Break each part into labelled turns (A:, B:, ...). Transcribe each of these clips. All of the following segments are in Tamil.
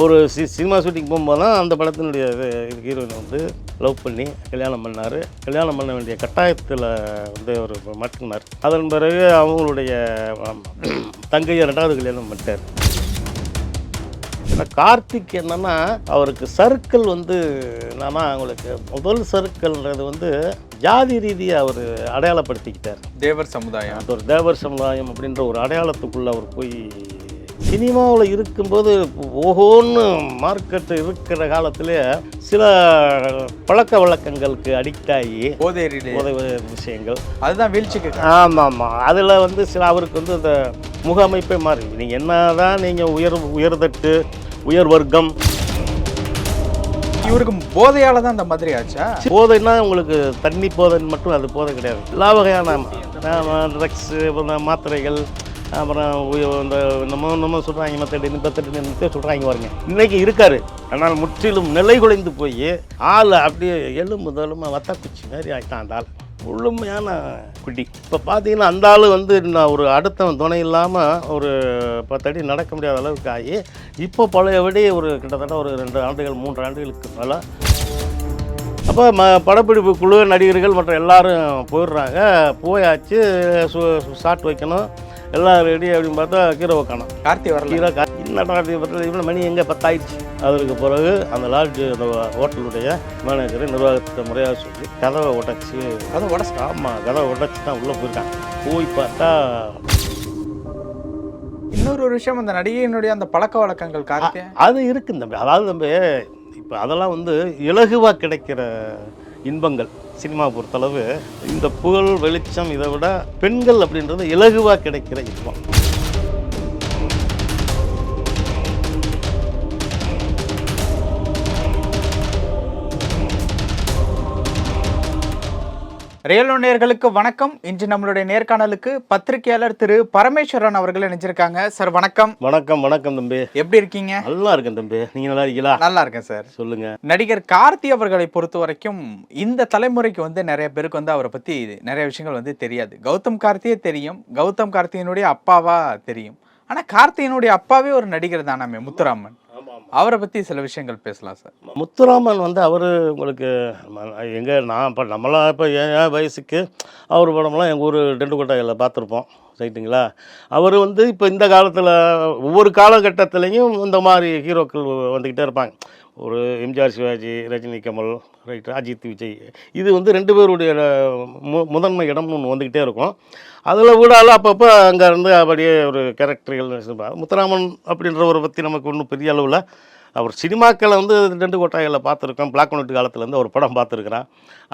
A: ஒரு சி சினிமா ஷூட்டிங் போகும்போது தான் அந்த படத்தினுடைய ஹீரோயினை வந்து லவ் பண்ணி கல்யாணம் பண்ணார். கல்யாணம் பண்ண வேண்டிய கட்டாயத்தில் வந்து அவர் மாட்டினார். அதன் பிறகு அவங்களுடைய தங்கையை ரெண்டாவது கல்யாணம் பண்ணிட்டார். ஏன்னா கார்த்திக் என்னன்னா அவருக்கு சர்க்கிள் வந்து என்னன்னா அவங்களுக்கு முதல் சர்க்கிள்ன்றது வந்து ஜாதி ரீதியாக அவர் அடையாளப்படுத்திக்கிட்டார்.
B: தேவர் சமுதாயம்.
A: அந்த ஒரு தேவர் சமுதாயம் அப்படின்ற ஒரு அடையாளத்துக்குள்ள அவர் போய் சினிமாவில் இருக்கும்போது ஓஹோன்னு மார்க்கெட் இருக்கிற காலத்திலே சில பழக்க வழக்கங்களுக்கு அடிக்ட் ஆகி உதவி விஷயங்கள்.
B: அதுதான் வீழ்ச்சிக்கு
A: ஆமாம் ஆமாம். அதில் வந்து சில அவருக்கு வந்து இந்த முக அமைப்பே மாறி. நீங்கள் என்ன தான் நீங்கள் உயர் உயர்தட்டு உயர் வர்க்கம்.
B: இவருக்கு போதையால தான் அந்த மாதிரி ஆச்சா?
A: போதைன்னா உங்களுக்கு தண்ணி போதைன்னு மட்டும் அது போதை கிடையாது. எல்லா வகையான ட்ரக்ஸு மாத்திரைகள் அப்புறம் இந்த நம்ம நம்ம சொல்கிறாங்க மத்தடி நிப்பத்தடி நிறுத்தி சொல்கிறாங்க பாருங்க. இன்றைக்கி இருக்கார். ஆனால் முற்றிலும் நிலை குலைந்து போய் ஆள் அப்படியே எலும்பு தலுமா வத்த குச்சி மாதிரி ஆகிட்டான் அந்த ஆள். முழுமையான குட்டி இப்போ பார்த்தீங்கன்னா அந்த ஆள் வந்து நான் ஒரு அடுத்த துணை இல்லாமல் ஒரு பத்தடி நடக்க முடியாத அளவுக்கு ஆகி இப்போ பழையபடி ஒரு கிட்டத்தட்ட ஒரு ரெண்டு ஆண்டுகள் மூன்று ஆண்டுகளுக்கு மேலே. அப்போ ம படப்பிடிப்பு குழு நடிகர்கள் மற்ற எல்லாரும் போயிடுறாங்க. போயாச்சு ஷாட் வைக்கணும். எல்லாம் ரெடி அப்படின்னு பார்த்தா ஹீரோவை காணோம்
B: கார்த்தி வரல.
A: ஹீரோ கா என்னடா இது பண்றது? இவ்வளோ மணி எங்கே? பத்தாயிடுச்சு. அதற்கு பிறகு அந்த லாட்ஜ் அந்த ஹோட்டலுடைய மேனேஜர் நிர்வாகத்தை முறையாக சொல்லி கதவை உடைச்சி
B: அது உடச்சு
A: ஆமாம் கதவை உடைச்சி தான் உள்ளே போயிருக்காங்க. போய் பார்த்தா
B: இன்னொரு ஒரு விஷயம் அந்த நடிகையினுடைய அந்த பழக்க வழக்கங்கள் கார்த்தி
A: அது இருக்கு தம்பி. அதாவது தம்பி இப்போ அதெல்லாம் வந்து இலகுவாக கிடைக்கிற இன்பங்கள். சினிமா பொறுத்தளவு இந்த புகழ் வெளிச்சம் இதை விட பெண்கள் அப்படின்றது இலகுவாக கிடைக்கிற இன்பம்.
B: ரியலோ நேர்களுக்கு வணக்கம். இன்று நம்மளுடைய நேர்காணலுக்கு பத்திரிகையாளர் திரு பரமேஸ்வரன் அவர்கள் இணைஞ்சிருக்காங்க. சார் வணக்கம்.
A: வணக்கம் வணக்கம் தம்பி.
B: எப்படி இருக்கீங்க?
A: நல்லா இருக்கேன் தம்பி. நீங்கள் நல்லா இருக்கீங்களா?
B: நல்லா இருக்கேன் சார்.
A: சொல்லுங்க.
B: நடிகர் கார்த்தி அவர்களை பொறுத்த வரைக்கும் இந்த தலைமுறைக்கு வந்து நிறைய பேருக்கு வந்து அவரை பத்தி நிறைய விஷயங்கள் வந்து தெரியாது. கௌதம் கார்த்தியே தெரியும். கௌதம் கார்த்தியினுடைய அப்பாவா தெரியும். ஆனா கார்த்தியினுடைய அப்பாவே ஒரு நடிகர் தானாமே முத்துராமன். அவரை பற்றி சில விஷயங்கள் பேசலாம் சார்.
A: முத்துராமன் வந்து அவர் உங்களுக்கு எங்கே நான் இப்போ நம்மளாம் இப்போ என் வயசுக்கு அவர் படம்லாம் எங்கள் ஊர் டெண்டுக்கோட்டையில் பார்த்துருப்போம் ரைட்டுங்களா? அவர் வந்து இப்போ இந்த காலத்தில் ஒவ்வொரு காலகட்டத்திலையும் இந்த மாதிரி ஹீரோக்கள் வந்துக்கிட்டே இருப்பாங்க. ஒரு எம்ஜிஆர் சிவாஜி ரஜினி கமல் ரைட் அஜித் விஜய். இது வந்து ரெண்டு பேருடைய மு முதன்மை இடம்னு ஒன்று வந்துக்கிட்டே இருக்கும். அதில் விடாலும் அப்பப்போ அங்கே இருந்து அப்படியே ஒரு கேரக்டர்கள் முத்துராமன் அப்படின்றவரை பற்றி நமக்கு ஒன்றும் பெரிய அளவில் அவர் சினிமாக்களை வந்து ரெண்டு கொட்டாய்களில் பார்த்துருக்கோம். பிளாக் அண்ட் ஒயிட் காலத்துலேருந்து ஒரு படம் பார்த்துருக்குறான்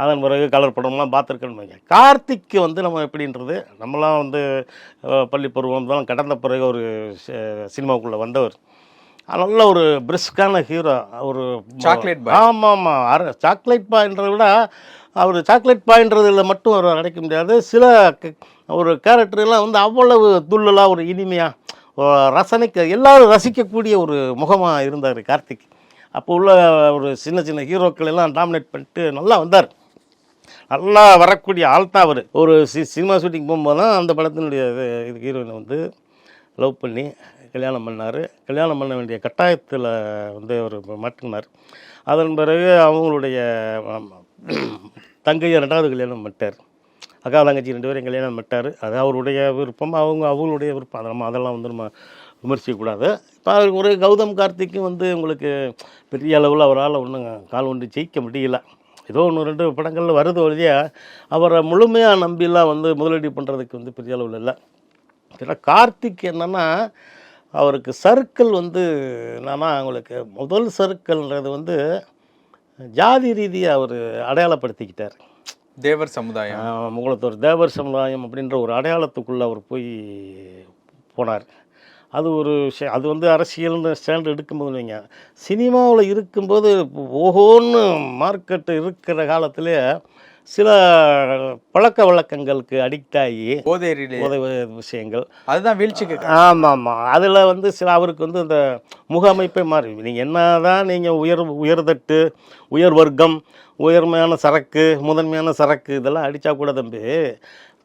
A: அதன் பிறகு கலர் படம்லாம் பார்த்துருக்கேன்னு வைங்க. வந்து நம்ம எப்படின்றது நம்மளாம் வந்து பள்ளி பருவம் தான் கடந்த பிறகு ஒரு சினிமாவுக்குள்ளே வந்தவர். நல்ல ஒரு பிரிஸ்கான ஹீரோ ஒரு
B: boy.
A: ஆமாம் ஆமாம் அர சாக்லேட் பாய்ன்றதை விட அவர் சாக்லேட் பாய்ன்றதுல மட்டும் அவர் அடைக்க முடியாது. சில க- ஒரு கேரக்டர்லாம் வந்து அவ்வளவு துள்ளலாக ஒரு இனிமையாக ரசனைக்கு எல்லாரும் ரசிக்கக்கூடிய ஒரு முகமாக இருந்தார் கார்த்திக். அப்போ உள்ள ஒரு சின்ன சின்ன ஹீரோக்கள் எல்லாம் டாமினேட் பண்ணிட்டு நல்லா வந்தார். நல்லா வரக்கூடிய ஆள் தான் அவர். ஒரு சி சினிமா ஷூட்டிங் போகும்போது தான் அந்த படத்தினுடைய இது ஹீரோயினை வந்து லவ் பண்ணி கல்யாணம் பண்ணார். கல்யாணம் பண்ண வேண்டிய கட்டாயத்தில் வந்து அவர் மாட்டினார். அதன் பிறகு அவங்களுடைய தங்கையை ரெண்டாவது கல்யாணம் பண்ணிட்டார். அக்கா தங்கச்சி ரெண்டு பேரும் கல்யாணம் பண்ணிட்டார். அது அவருடைய விருப்பம். அவங்க அவங்களுடைய விருப்பம். அதை நம்ம அதெல்லாம் வந்து நம்ம விமர்சிக்கக்கூடாது இப்போ அவருக்கு ஒரு கௌதம் கார்த்திக்கும் வந்து உங்களுக்கு பெரிய அளவில் அவரால் ஒன்றும் கால் ஒன்று ஜெயிக்க முடியல. ஏதோ ஒன்று ரெண்டு படங்களில் வருது வழியாக அவரை முழுமையாக நம்பிலாம் வந்து முதலீடு பண்ணுறதுக்கு வந்து பெரிய அளவில் இல்லை. ஏன்னா கார்த்திக் என்னென்னா அவருக்கு சர்க்கிள் வந்து என்னன்னா அவங்களுக்கு முதல் சர்க்கிள்ன்றது வந்து ஜாதி ரீதியாக அவர் அடையாளப்படுத்திக்கிட்டார்.
B: தேவர் சமுதாயம்.
A: ஒரு தேவர் சமுதாயம் அப்படின்ற ஒரு அடையாளத்துக்குள்ளே அவர் போய் போனார். அது ஒரு விஷயம். அது வந்து அரசியல்னு ஸ்டாண்ட் எடுக்கும்போது வைங்க சினிமாவில் இருக்கும்போது ஓஹோன்னு மார்க்கெட்டு இருக்கிற காலத்திலே சில பழக்க வழக்கங்களுக்கு அடிக்ட் ஆகி உதவி விஷயங்கள்.
B: அதுதான் வீழ்ச்சிக்கு
A: ஆமாம் ஆமாம். அதில் வந்து சில அவருக்கு வந்து இந்த முக அமைப்பே மாறி. நீங்கள் என்ன தான் நீங்கள் உயர் உயர்தட்டு உயர் வர்க்கம் உயர்மையான சரக்கு முதன்மையான சரக்கு இதெல்லாம் அடித்தா கூட தம்பி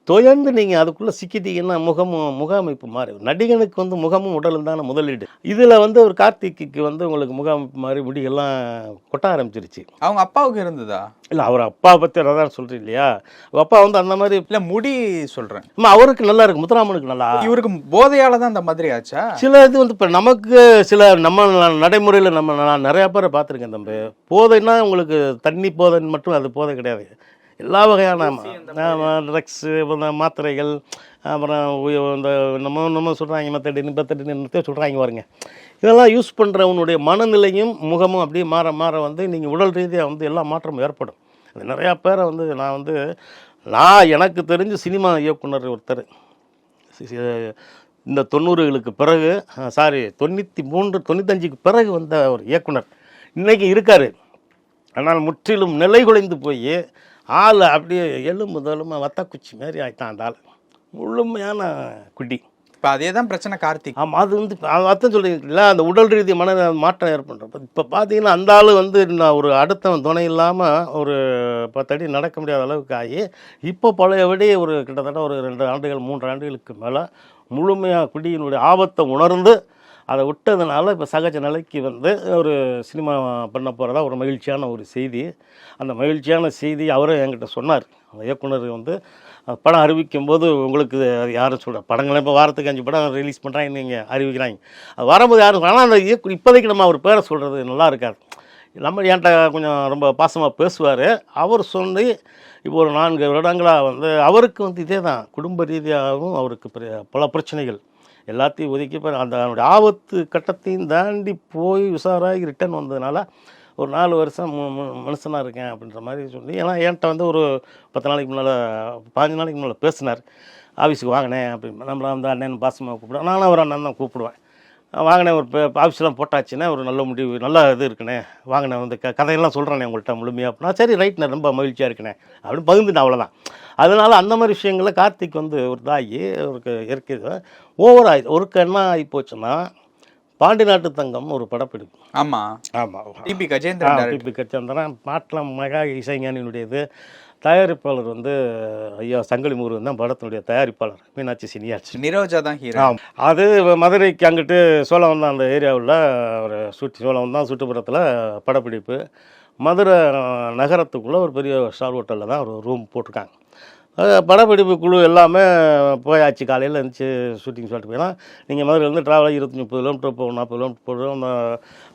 A: துயர்ந்து நீங்கள் அதுக்குள்ளே சிக்கிட்டீங்கன்னா முகமும் முக அமைப்பு மாறி நடிகனுக்கு வந்து முகமும் உடலும் தானே முதலீடு. இதில் வந்து ஒரு கார்த்திக்கு வந்து உங்களுக்கு முக அமைப்பு மாதிரி முடியெல்லாம் கொட்ட ஆரம்பிச்சிருச்சு.
B: அவங்க அப்பாவுக்கு இருந்ததா?
A: இல்லை அவர் அப்பா பற்றி அதான் சொல்கிறீங்க இல்லையா? அவர் அப்பா வந்து அந்த மாதிரி
B: இல்ல முடி சொல்றேன்.
A: அம்மா, அவருக்கு நல்லா இருக்கு. முத்துராமனுக்கு நல்லா.
B: இவருக்கு போதையால தான் அந்த மாதிரி ஆச்சா?
A: சில இது வந்து இப்போ நமக்கு சில நம்ம நடைமுறையில் நம்ம நான் நிறையா பேரை பார்த்துருக்கேன் தம்பி. போதைன்னா உங்களுக்கு தண்ணி போதைன்னு மட்டும் அது போதை கிடையாது. எல்லா வகையான ட்ரக்ஸு மாத்திரைகள் அப்புறம் இந்த நம்ம நம்ம சொல்கிறாங்க மெத்தடின் பெத்தடின் என்னத்தையும் சொல்கிறாங்க பாருங்க. இதெல்லாம் யூஸ் பண்ணுறவனுடைய மனநிலையும் முகமும் அப்படியே மாற மாற வந்து நீங்கள் உடல் ரீதியாக வந்து எல்லா மாற்றமும் ஏற்படும். அது நிறையா பேரை வந்து நான் வந்து நான் எனக்கு தெரிஞ்சு சினிமா இயக்குனர் ஒருத்தர். இந்த தொண்ணூறுகளுக்கு பிறகு சாரி தொண்ணூற்றி மூன்று தொண்ணூத்தஞ்சுக்கு பிறகு வந்த ஒரு இயக்குனர். இன்னைக்கு இருக்கார். ஆனால் முற்றிலும் நிலை குலைந்து போய் ஆள் அப்படியே எலும்பு தோலுமா வத்தக்குச்சி மாதிரி ஆயிட்டான் அந்த ஆள் முழுமையான குட்டி
B: இப்ப அதே தான் பிரச்சனை கார்த்திக்.
A: ஆமாம் அது வந்து அர்த்தம் சொல்கிறீங்களா அந்த உடல் ரீதி மன மாற்றம் ஏற்படுறப்ப. இப்போ பார்த்தீங்கன்னா அந்த ஆள் வந்து நான் ஒரு அடுத்தவன் துணை இல்லாமல் ஒரு பத்தடி நடக்க முடியாத அளவுக்கு ஆகி இப்போ பழையபடி ஒரு கிட்டத்தட்ட ஒரு ரெண்டு ஆண்டுகள் மூன்று ஆண்டுகளுக்கு மேலே முழுமையாக குடியினுடைய ஆபத்தை உணர்ந்து அதை விட்டதுனால இப்போ சகஜ நிலைக்கு வந்து ஒரு சினிமா பண்ண போகிறதா ஒரு மகிழ்ச்சியான ஒரு செய்தி. அந்த மகிழ்ச்சியான செய்தி அவரும் என்கிட்ட சொன்னார். அந்த இயக்குனர் வந்து படம் அறிவிக்கும் போது உங்களுக்கு யாரும் சொல்கிற படங்களை இப்போ வாரத்துக்கு அஞ்சு படம் ரிலீஸ் பண்ணுறாங்க நீங்கள் அறிவிக்கிறாங்க. அது வரும்போது யாரும் ஆனால் அந்த இயக்கு இப்போதைக்கு நம்ம அவர் பேரை சொல்கிறது நல்லா இருக்காது. நம்ம என்கிட்ட கொஞ்சம் ரொம்ப பாசமாக பேசுவார். அவர் சொல்லி இப்போ ஒரு நான்கு வருடங்களாக வந்து அவருக்கு வந்து இதே தான் குடும்ப ரீதியாகவும் அவருக்கு பல பிரச்சனைகள். எல்லாத்தையும் ஒதுக்கி இப்ப அந்த அவனுடைய ஆபத்து கட்டத்தையும் தாண்டி போய் உஷாராகி ரிட்டர்ன் வந்ததுனால ஒரு நாலு வருஷம் மனுஷனாக இருக்கேன் அப்படின்ற மாதிரி சொல்லி ஏன்னா என்கிட்ட வந்து ஒரு பத்து நாளைக்கு முன்னால் பாஞ்சு நாளைக்கு முன்னால் பேசினார். ஆஃபீஸுக்கு வாங்கினேன் அப்படின்னு நம்மள வந்து அண்ணன் பாசமாக கூப்பிடுவேன். நானும் ஒரு அண்ணன் தான் கூப்பிடுவேன். வாங்கினேன் ஒரு ஆஃபீஸ்லாம் போட்டாச்சுன்னா ஒரு நல்ல முடிவு நல்ல இது இருக்குண்ணே. வாங்கினேன் வந்து க கதையெல்லாம் சொல்கிறேனே உங்கள்கிட்ட முழுமையாக அப்படின்னா சரி ரைட் ரொம்ப மகிழ்ச்சியாக இருக்குண்ணே அப்படின்னு பகிர்ந்துட்டேன் அவ்வளோதான் அதனால் அந்த மாதிரி விஷயங்களை கார்த்திக் வந்து ஒரு தாயி ஒரு இயற்கை ஓவர் ஆகி ஒருக்கு என்ன ஆகி போச்சுன்னா பாண்டி நாட்டு தங்கம் ஒரு படப்பிடிப்பு
B: ஆமா.
A: ஆமாம்
B: டிபி கஜேந்திரன்.
A: டிபி கச்சந்திரன் பாட்டில் மெகா இசைஞானியினுடையது. தயாரிப்பாளர் வந்து ஐயா சங்கிலி முருகன் தான் படத்தினுடைய தயாரிப்பாளர். மீனாட்சி சினியாட்சி
B: நிரோஜா தான் ஹீரோ
A: அது மதுரைக்கு அங்கிட்டு சோழவன் தான் அந்த ஏரியாவில் ஒரு சுற்றி சோழவன் தான் சுற்றுப்புறத்தில் படப்பிடிப்பு. மதுரை நகரத்துக்குள்ளே ஒரு பெரிய ஸ்டார் ஹோட்டலில் தான் ஒரு ரூம் போட்டிருக்காங்க. படப்பிடிப்பு குழு எல்லாமே போயாச்சு. காலையில் இருந்துச்சு ஷூட்டிங் சொல்லிட்டு போயிடலாம் நீங்கள் மதுரையிலேருந்து ட்ராவல் இருபத்தி முப்பது கிலோமீட்டர் போகும் நாற்பது கிலோமீட்டர் போகிறோம்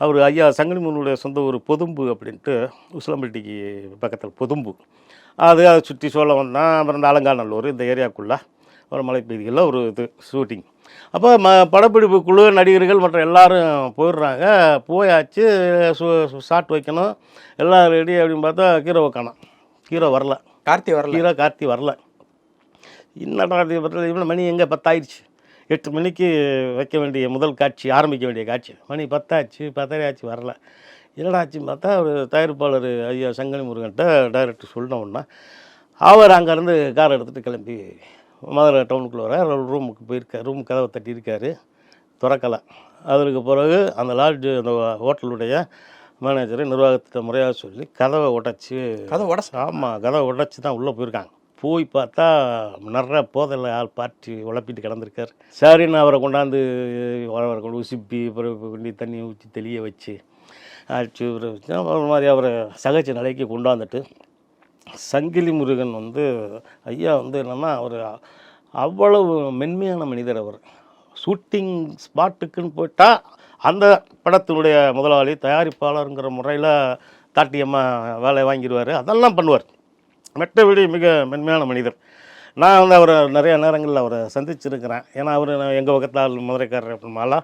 A: அவர் ஐயா சங்கனிமூனுடைய சொந்த ஊர் பொதும்பு அப்படின்ட்டு உசிலம்பட்டிக்கு பக்கத்தில் பொதும்பு. அது அதை சுற்றி சோழ வந்தால் அப்புறம் இந்த அலங்காநல்லூர் இந்த ஏரியாக்குள்ளே ஒரு மலைப்பகுதிகளில் ஒரு இது ஷூட்டிங் அப்போ ம படப்பிடிப்பு குழு நடிகர்கள் மற்ற எல்லோரும் போயிடுறாங்க. போயாச்சு ஷாட் வைக்கணும். எல்லாம் ரெடி அப்படின்னு பார்த்தா ஹீரோவை காணோம் ஹீரோ வரல.
B: கார்த்தி வரல.
A: ஹீரோ கார்த்தி வரல. என்னடா இவ்வளோ மணி எங்கே பத்தாயிடுச்சு? எட்டு மணிக்கு வைக்க வேண்டிய முதல் காட்சி ஆரம்பிக்க வேண்டிய காட்சி. மணி பத்தாச்சு பத்தரை ஆச்சு வரல. என்னடா பார்த்தா ஒரு தயாரிப்பாளர் ஐயா சங்கனி முருகன்ட்ட டைரக்டர் சொன்னோன்னா அவர் அங்கேருந்து கார் எடுத்துகிட்டு கிளம்பி மதுரை டவுனுக்குள்ளே வர ரூமுக்கு போயிருக்கார் ரூம் கதவை தட்டியிருக்காரு. திறக்கலை. அதற்கு பிறகு அந்த லாட்ஜ் அந்த ஹோட்டலுடைய மேனேஜரை நிர்வாகத்திட்ட முறையாக சொல்லி கதவை உடைச்சி
B: கதை உடச
A: ஆமாம் கதவை உடைச்சி தான் உள்ளே போயிருக்காங்க. போய் பார்த்தா நிறைய போதையில் ஆள் பார்ட்டி உழப்பிட்டு கிடந்திருக்கார். சரின்னு அவரை கொண்டாந்து அவரை கொண்டு உசிப்பி கொண்டு தண்ணி ஊற்றி தெளிய வச்சு அடிச்சு வச்சு ஒரு மாதிரி அவரை சகஜ நிலைக்கு கொண்டாந்துட்டு சங்கிலி முருகன் வந்து ஐயா வந்து என்னென்னா அவர் அவ்வளவு மென்மையான மனிதர் அவர். ஷூட்டிங் ஸ்பாட்டுக்குன்னு போயிட்டால் அந்த படத்தினுடைய முதலாளி தயாரிப்பாளருங்கிற முறையில் தாட்டியமாக வேலை வாங்கிடுவார். அதெல்லாம் பண்ணுவார். மற்றபடி மிக மென்மையான மனிதர். நான் வந்து அவரை நிறைய நேரங்களில் அவரை சந்திச்சிருக்கிறேன். ஏன்னா அவர் எங்கள் பக்கத்தால் மதுரைக்காரர் அப்படின்னால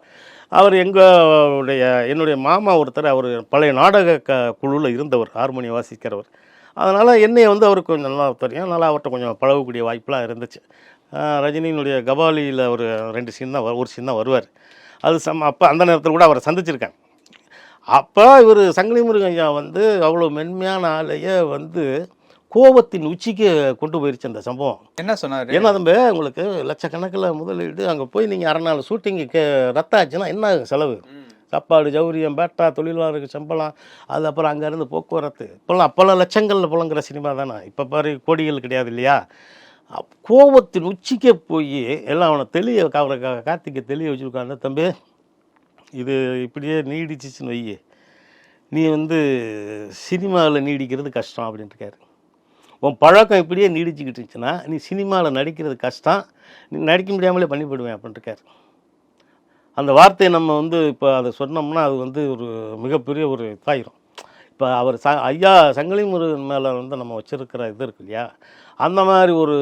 A: அவர் எங்களுடைய என்னுடைய மாமா ஒருத்தர் அவர் பழைய நாடக க குழுவில் இருந்தவர் ஹார்மோனியம் வாசிக்கிறவர். அதனால் என்னை வந்து அவருக்கு கொஞ்சம் நல்லா தெரியும். அதனால் அவர்கிட்ட கொஞ்சம் பழகக்கூடிய வாய்ப்பெலாம் இருந்துச்சு. ரஜினியினுடைய கபாலியில் ஒரு ரெண்டு சீன் தான் ஒரு சீன் தான் வருவார். அது சம் அப்போ அந்த நேரத்தில் கூட அவரை சந்திச்சிருக்கேன். அப்போ இவர் சங்கிலி முருகன் ஐயா வந்து அவ்வளோ மென்மையான ஆளையே வந்து கோபத்தின் உச்சிக்கு கொண்டு போயிருச்சு அந்த சம்பவம்.
B: என்ன சொன்னாரு?
A: ஏன்னா தம்பி உங்களுக்கு லட்சக்கணக்கில் முதலீடு அங்கே போய் நீங்கள் அரை நாள் ஷூட்டிங்கு ரத்த ஆச்சுன்னா என்ன ஆகும் செலவு? சாப்பாடு ஜௌரியம் பேட்டா தொழிலாளருக்கு சம்பளம் அது அப்புறம் அங்கேருந்து போக்குவரத்து. இப்போல்லாம் அப்போல்லாம் லட்சங்களில் புழங்குற சினிமா தானே? இப்போ பாரு கோடிகள் கிடையாது இல்லையா? கோபத்தின் உச்சிக்கே போய் எல்லாம் அவனை தெளிய அவரை கார்த்திகை தெளிய வச்சுருக்காங்க தம்பி. இது இப்படியே நீடிச்சிச்சுன்னு வை நீ வந்து சினிமாவில் நீடிக்கிறது கஷ்டம் அப்படின்ட்டுருக்காரு. உன் பழக்கம் இப்படியே நீடிச்சுக்கிட்டு இருந்துச்சுன்னா நீ சினிமாவில் நடிக்கிறது கஷ்டம். நீ நடிக்க முடியாமலே பண்ணி போடுவேன் அந்த வார்த்தையை நம்ம வந்து இப்போ அதை சொன்னோம்னா அது வந்து ஒரு மிகப்பெரிய ஒரு இதாயிரும். இப்போ அவர் ச ஐயா சங்கிலி முருகன் மேலே வந்து நம்ம வச்சிருக்கிற இது இருக்கு இல்லையா அந்த மாதிரி ஒரு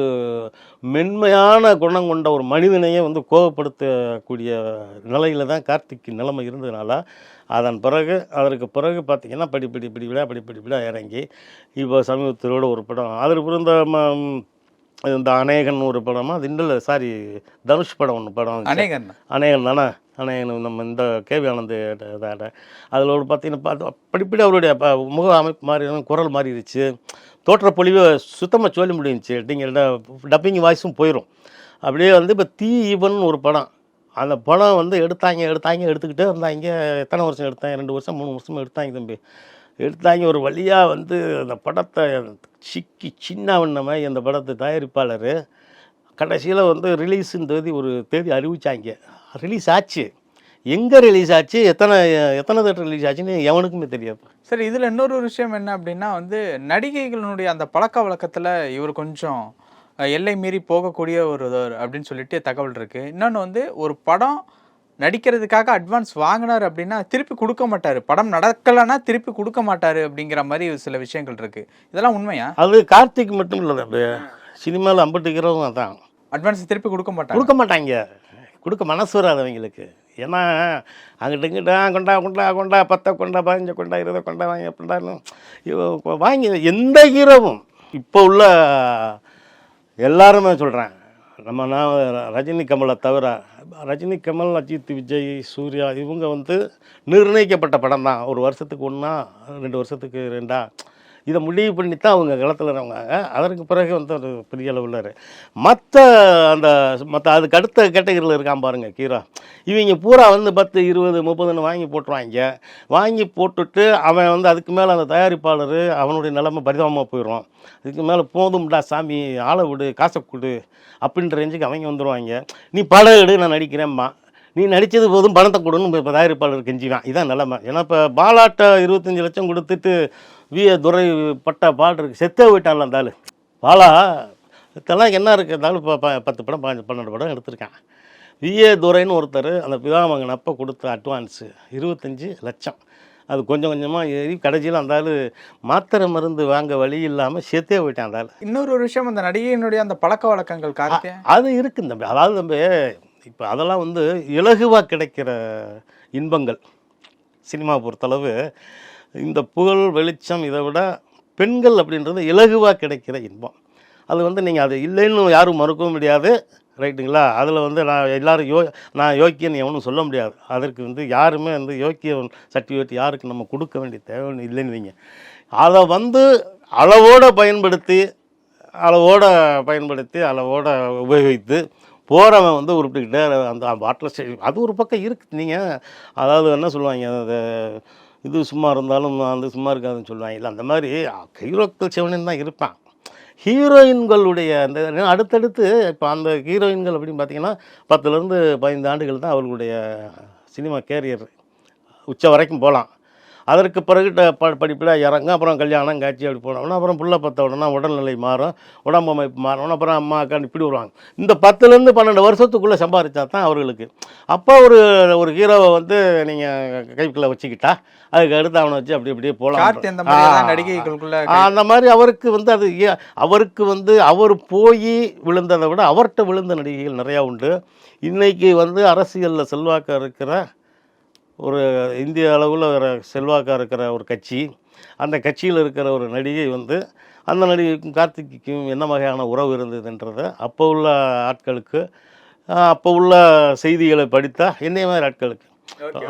A: மென்மையான குணம் கொண்ட ஒரு மனிதனையே வந்து கோபப்படுத்தக்கூடிய நிலையில தான் கார்த்திக் நிலைமை இருந்ததுனால அதன் பிறகு அதற்கு பிறகு பார்த்தீங்கன்னா படிப்படி படிப்படியாக படிப்படிப்படியாக இறங்கி இப்போ சமீபத்தோட ஒரு படம் அதற்கு பிறந்த ம- இந்த அநேகன் ஒரு படமா இல்லை சாரி தனுஷ் படம் ஒன்று படம் வந்துச்சு.
B: அநேகன் தான்.
A: ஆனால் எனக்கு நம்ம இந்த கேவி ஆனந்த் இதாட அதில் ஒரு பார்த்தீங்கன்னா பார்த்து படிப்படி அவருடைய முக அமைப்பு மாறி குரல் மாறிடுச்சு தோற்ற பொழிவை சுத்தமாக சொல்ல முடிஞ்சிச்சு. நீங்கள் டப்பிங் வாய்ஸும் போயிடும் அப்படியே வந்து இப்போ தீ ஈவன் ஒரு படம். அந்த படம் வந்து எடுத்தாங்க எடுத்தாங்க எடுத்துக்கிட்டே இருந்தாங்க. எத்தனை வருஷம் எடுத்தாங்க ரெண்டு வருஷம் மூணு வருஷம் எடுத்தாங்க தம்பி. எடுத்தாங்க ஒரு வழியாக வந்து அந்த படத்தை சிக்கி சின்ன வண்ணமாக அந்த படத்தை தயாரிப்பாளர் கடைசியில் வந்து ரிலீஸுன்னு தேதி ஒரு தேதி அறிவிச்சாங்க. ரிலீஸ் ஆச்சு. எங்கே ரிலீஸ் ஆச்சு? எத்தனை எத்தனை தேட்டர் ரிலீஸ் ஆச்சுன்னு எவனுக்குமே தெரியாது.
B: சரி இதுல இன்னொரு விஷயம் என்ன அப்படின்னா வந்து நடிகைகளுடைய அந்த பழக்க வழக்கத்துல இவர் கொஞ்சம் எல்லை மீறி போகக்கூடிய ஒரு அப்படின்னு சொல்லிட்டு தகவல் இருக்கு. இன்னொன்று வந்து ஒரு படம் நடிக்கிறதுக்காக அட்வான்ஸ் வாங்கினார் அப்படின்னா திருப்பி கொடுக்க மாட்டாரு. படம் நடக்கலைன்னா திருப்பி கொடுக்க மாட்டாரு அப்படிங்கிற மாதிரி சில விஷயங்கள் இருக்கு. இதெல்லாம் உண்மையா?
A: அது கார்த்திக் மட்டும் இல்லை சினிமாவில் அம்பட்டுக்கிறவங்க அதான்.
B: அட்வான்ஸ் திருப்பி கொடுக்க மாட்டாங்க.
A: கொடுக்க மாட்டாங்க. கொடுக்க மனசு வராது அவங்களுக்கு. ஏன்னா அங்கிட்ட இங்கிட்ட கொண்டா கொண்டா கொண்டா பத்தை கொண்டா பதினஞ்சு கொண்டா இருபதை கொண்டா வாங்கி அப்படின்னாலும் வாங்கி எந்த ஹீரோவும் இப்போ உள்ள எல்லாருமே சொல்கிறேன் நம்ம நான் ரஜினி கமலை தவிர ரஜினி கமல் அஜித் விஜய் சூர்யா இவங்க வந்து நிர்ணயிக்கப்பட்ட படம் தான். ஒரு வருஷத்துக்கு ஒன்றா ரெண்டு வருஷத்துக்கு ரெண்டா. இதை முடிவு பண்ணி தான் அவங்க களத்தில் அதற்கு பிறகு வந்து ஒரு பெரிய அளவில் மற்ற அந்த மற்ற அதுக்கு அடுத்த கேட்டகரியில் இருக்கான் பாருங்கள் கீரா. இவங்க பூரா வந்து பத்து இருபது முப்பதுன்னு வாங்கி போட்டுருவாங்க. வாங்கி போட்டுட்டு அவன் வந்து அதுக்கு மேலே அந்த தயாரிப்பாளர் அவனுடைய நிலைமை பரிதாபமாக போயிடும் இதுக்கு மேலே போதும்டா சாமி ஆளை விடு காசை கொடு அப்படின்ற ரேஞ்சுக்கு அவங்க வந்துடுவாங்க நீ படம் எடு நான் நடிக்கிறேன்மா நீ நடித்தது போதும் பணத்தை கொடுன்னு இப்போ தயாரிப்பாளர் கெஞ்சிவான். இதான் நிலமை. ஏன்னா இப்போ பாலாட்ட இருபத்தஞ்சி லட்சம் கொடுத்துட்டு வி துரை பட்ட பாட்டு இருக்கு. செத்தே போயிட்டான்ல ஆளு. பாலா இதெல்லாம் என்ன இருக்குது இருந்தாலும் இப்போ பத்து படம் பதினஞ்சு பன்னெண்டு படம் எடுத்திருக்கான். வி ஏ துரைன்னு ஒருத்தர் அந்த பிதாமகன் அப்போ கொடுத்த அட்வான்ஸு இருபத்தஞ்சி லட்சம். அது கொஞ்சம் கொஞ்சமாக ஏறி கடைசியில் அந்த ஆள் மாத்திரை மருந்து வாங்க வழி இல்லாமல் செத்தே போயிட்டான் அந்த ஆள்.
B: இன்னொரு ஒரு விஷயம் அந்த நடிகையினுடைய அந்த பழக்க வழக்கங்கள் கார்த்தியா
A: அது இருக்கு தம்பி அதாவது தம்பி இப்போ அதெல்லாம் வந்து இலகுவாக கிடைக்கிற இன்பங்கள். சினிமா பொறுத்தளவு இந்த புகழ் வெளிச்சம் இதை விட பெண்கள் அப்படின்றது இலகுவாக கிடைக்கிற இன்பம். அது வந்து நீங்கள் அது இல்லைன்னு யாரும் மறுக்கவும் முடியாது. ரைட்டுங்களா? அதில் வந்து நான் எல்லோரும் யோ நான் யோக்கியன்னு எவனும் சொல்ல முடியாது. அதற்கு வந்து யாருமே வந்து யோக்கிய சர்டிஃபிகேட் யாருக்கு நம்ம கொடுக்க வேண்டிய தேவைன்னு இல்லைன்னு வைங்க. அதை வந்து அளவோடு பயன்படுத்தி அளவோட பயன்படுத்தி அளவோட உபயோகித்து போகிறவன் வந்து உருப்பிட்டுக்கிட்டே அந்த வாட்டர் ஸ்டேஷன் அது ஒரு பக்கம் இருக்குது நீங்கள் அதாவது என்ன சொல்லுவாங்க அந்த இது சும்மா இருந்தாலும் வந்து சும்மா இருக்காதுன்னு சொல்லுவாங்க. இல்லை அந்த மாதிரி ஹீரோக்கள் செவனின் தான் இருப்பான். ஹீரோயின்களுடைய அந்த அடுத்தடுத்து இப்போ அந்த ஹீரோயின்கள் அப்படின்னு பார்த்தீங்கன்னா பத்துலேருந்து பதினைந்து ஆண்டுகள் தான் அவர்களுடைய சினிமா கேரியர் உச்ச வரைக்கும் போகலாம் அதற்கு பிறகு படிப்படியாக இறங்கும் அப்புறம் கல்யாணம் காட்சி அப்படி போனோம்னா அப்புறம் புள்ள பத்த உடனே உடல்நிலை மாறும் உடம்பு அமைப்பு மாறும் அப்புறம் அம்மா அக்கா இப்படி வருவாங்க. இந்த பத்துலேருந்து பன்னெண்டு வருஷத்துக்குள்ளே சம்பாதிச்சா தான் அவர்களுக்கு. அப்போ ஒரு ஒரு ஹீரோவை வந்து நீங்கள் கைக்குள்ளே வச்சுக்கிட்டா அதுக்கு அடுத்து அவனை வச்சு அப்படி
B: அந்த
A: போகலாம்
B: நடிகைகளுக்குள்ள
A: அந்த மாதிரி அவருக்கு வந்து அது அவருக்கு வந்து அவர் போய் விழுந்ததை விட அவர்கிட்ட விழுந்த நடிகைகள் நிறையா உண்டு. இன்னைக்கு வந்து அரசியலில் செல்வாக்காக இருக்கிற ஒரு இந்திய அளவில் ஒரு செல்வாக்காக இருக்கிற ஒரு கட்சி அந்த கட்சியில் இருக்கிற ஒரு நடிகை வந்து அந்த நடிகைக்கும் கார்த்திக்கும் என்ன வகையான உறவு இருந்ததுன்றதை அப்போ உள்ள ஆட்களுக்கு அப்போ உள்ள செய்திகளை படித்தா என்னைய மாதிரி ஆட்களுக்கு.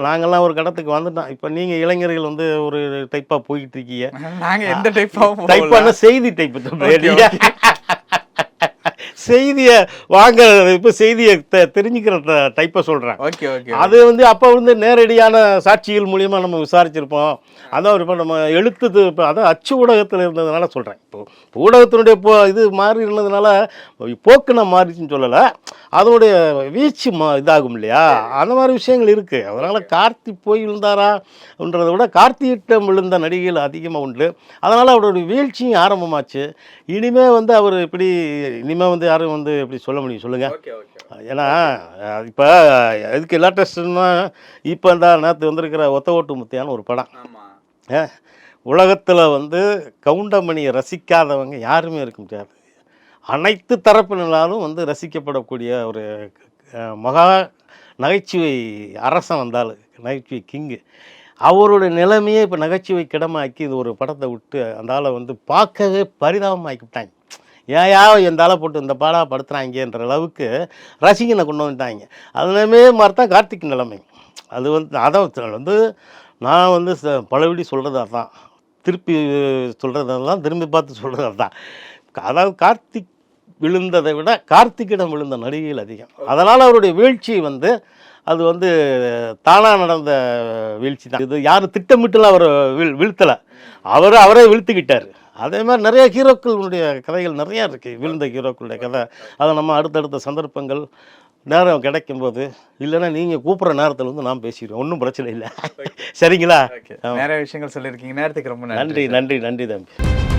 A: நாங்கள்லாம் ஒரு கடத்துக்கு வந்துட்டோம். இப்போ நீங்கள் இளைஞர்கள் வந்து ஒரு டைப்பாக போய்கிட்டு இருக்கீங்க.
B: நாங்க எந்த டைப்பாவும்
A: டைப்பான செய்தி டைப் செய்தியை வாங்க இப்போ செய்தியை தெ தெரிஞ்சுக்கிற டைப்பை சொல்கிறேன்
B: ஓகே ஓகே
A: அது வந்து அப்போ வந்து நேரடியான சாட்சிகள் மூலியமாக நம்ம விசாரிச்சிருப்போம். அதான் இப்போ நம்ம எழுத்து இப்போ அதான் அச்சு ஊடகத்தில் இருந்ததுனால சொல்கிறேன் இப்போ ஊடகத்தினுடைய போ இது மாறி இருந்ததுனால போக்கு நான் மாறிச்சுன்னு சொல்லலை. அதனுடைய வீச்சு மா இதாகும் இல்லையா? அந்த மாதிரி விஷயங்கள் இருக்குது அதனால் கார்த்தி போய் விழுந்தாரான்றதை விட கார்த்தியிட்டம் விழுந்த நடிகைகள் அதிகமாக உண்டு. அதனால் அவருடைய வீழ்ச்சியும் ஆரம்பமாச்சு. இனிமே வந்து அவர் இப்படி இனிமே வந்து யாரும் வந்து இப்படி சொல்ல முடியும். சொல்லுங்கள் ஏன்னா இப்போ எதுக்கு லேட்டஸ்ட்னா இப்போ இந்த நேற்று வந்திருக்கிற ஒத்த ஓட்டு முத்தியான ஒரு படம். உலகத்தில் வந்து கவுண்டமணியை ரசிக்காதவங்க யாருமே இருக்க முடியாது. அனைத்து தரப்பினராலும் வந்து ரசிக்கப்படக்கூடிய ஒரு மகா நகைச்சுவை அரசன் வந்தால் நகைச்சுவை கிங்கு. அவருடைய நிலைமையே இப்போ நகைச்சுவை கிடமாக்கி இது ஒரு படத்தை விட்டு அந்த ஆளை வந்து பார்க்கவே பரிதாபமாக்கிவிட்டாங்க. ஏயா இந்த ஆளை போட்டு இந்த பாடா படுத்துறாங்கன்ற அளவுக்கு ரசிகனை கொண்டு வந்துட்டாங்க. அதுலேயுமே மாதிரி தான் கார்த்திக் நிலைமை. அது வந்து அதை வந்து நான் வந்து ச- பலபடி சொல்கிறது அதான். திருப்பி சொல்கிறதெல்லாம் திரும்பி பார்த்து சொல்கிறது அதான். அதாவது கார்த்திக் விழுந்ததை விட கார்த்திக்கிடம் விழுந்த நடிகைகள் அதிகம். அதனால் அவருடைய வீழ்ச்சி வந்து அது வந்து தானாக நடந்த வீழ்ச்சி தான். இது யாரும் திட்டமிட்டுலாம் அவர் வீழ் வீழ்த்தலை. அவர் அவரே வீழ்த்திக்கிட்டார். அதே மாதிரி நிறைய ஹீரோக்களுடைய கதைகள் நிறையா இருக்குது விழுந்த ஹீரோக்களுடைய கதை. அதை நம்ம அடுத்தடுத்த சந்தர்ப்பங்கள் நேரம் கிடைக்கும்போது இல்லைன்னா நீங்கள் கூப்பிட்ற நேரத்தில் வந்து நான் பேசிடுவேன். ஒன்றும் பிரச்சனை இல்லை. சரிங்களா?
B: நிறைய விஷயங்கள் சொல்லியிருக்கீங்க. நேரத்துக்கு ரொம்ப
A: நன்றி நன்றி நன்றி தம்பி.